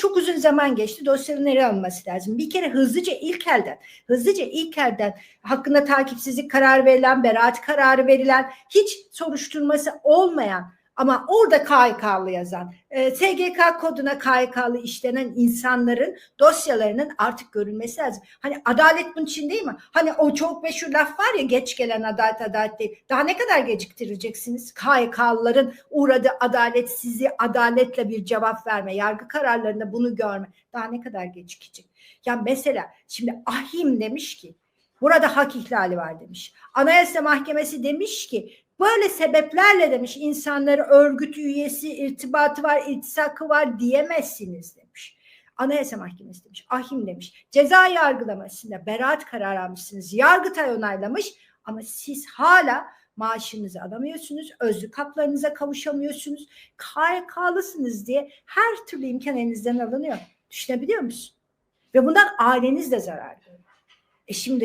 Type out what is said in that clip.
çok uzun zaman geçti. Dosyanın nereye alınması lazım? Bir kere hızlıca ilk elden, hızlıca ilk elden hakkında takipsizlik kararı verilen, beraat kararı verilen, hiç soruşturması olmayan ama orada KHK'lı yazan, e, SGK koduna KHK'lı işlenen insanların dosyalarının artık görülmesi lazım. Hani adalet bunun için değil mi? Hani o çok meşhur laf var ya geç gelen adalet adalet değil. Daha ne kadar geciktireceksiniz? KHK'lıların uğradığı adalet sizi adaletle bir cevap verme, yargı kararlarında bunu görme. Daha ne kadar gecikecek? Ya mesela şimdi ahim demiş ki burada hak ihlali var demiş. Anayasa Mahkemesi demiş ki böyle sebeplerle demiş insanları örgüt üyesi, irtibatı var, iltisakı var diyemezsiniz demiş. Anayasa Mahkemesi demiş, ahim demiş. Ceza yargılamasında beraat kararı almışsınız. Yargıtay onaylamış ama siz hala maaşınızı alamıyorsunuz, özlük haklarınıza kavuşamıyorsunuz. KYK'lısınız diye her türlü imkan elinizden alınıyor. Düşünebiliyor musun? Ve bundan aileniz de zarar görüyor. E şimdi